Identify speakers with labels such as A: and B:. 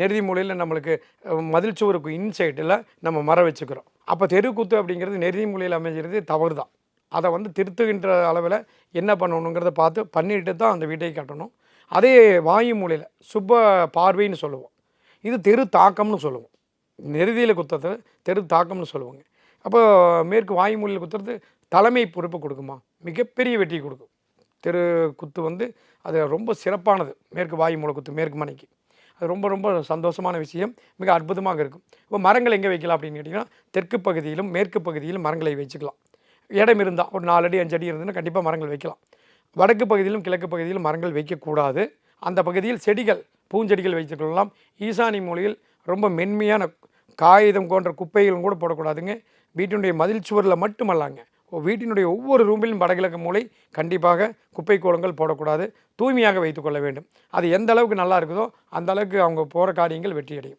A: நெருதி மூலையில் நம்மளுக்கு மதில் சுவருக்கு இன்சைட்டில் நம்ம மரம் வச்சுக்கிறோம். அப்போ தெருக்கூத்து அப்படிங்கிறது நெருதி மூலையில் அமைஞ்சிறது தவறு தான் அதை வந்து திருத்துகின்ற அளவில் என்ன பண்ணணுங்கிறத பார்த்து பண்ணிட்டு தான் அந்த வீட்டை கட்டணும். அதே வாயு மூலையில் சுப்ப பார்வைன்னு சொல்லுவோம். இது தெரு தாக்கம்னு சொல்லுவோம். நெருதியில் குத்துறது தெரு தாக்கம்னு சொல்லுவாங்க. அப்போ மேற்கு வாயு மூலையில் குத்துறது தலைமை பொறுப்பு கொடுக்குமா? மிகப்பெரிய வெற்றி கொடுக்கும். தெரு குத்து வந்து அது ரொம்ப சிறப்பானது. மேற்கு வாயு மூலை குத்து மேற்கு மனைக்கு அது ரொம்ப ரொம்ப சந்தோஷமான விஷயம். மிக அற்புதமாக இருக்கும். இப்போ மரங்கள் எங்கே வைக்கலாம் அப்படின்னு கேட்டிங்கன்னா தெற்கு பகுதியிலும் மேற்கு பகுதியிலும் மரங்களை வச்சுக்கலாம். இடம் இருந்தால் ஒரு நாலு அடி அஞ்சு அடி இருந்ததுன்னா கண்டிப்பாக மரங்கள் வைக்கலாம். வடக்கு பகுதியிலும் கிழக்கு பகுதியிலும் மரங்கள் வைக்கக்கூடாது. அந்த பகுதியில் செடிகள் பூஞ்செடிகள் வைத்துக்கொள்ளலாம். ஈசானி மூலையில் ரொம்ப மென்மையான காகிதம் போன்ற குப்பைகளும் கூட போடக்கூடாதுங்க. வீட்டினுடைய மதில் சுவரில் மட்டுமல்லாங்க வீட்டினுடைய ஒவ்வொரு ரூமிலும் வடகிழக்கு மூலை கண்டிப்பாக குப்பை கோலங்கள் போடக்கூடாது. தூய்மையாக வைத்துக்கொள்ள வேண்டும். அது எந்த அளவுக்கு நல்லா இருக்குதோ அந்த அளவுக்கு அவங்க போகிற காரியங்கள் வெற்றி அடையும்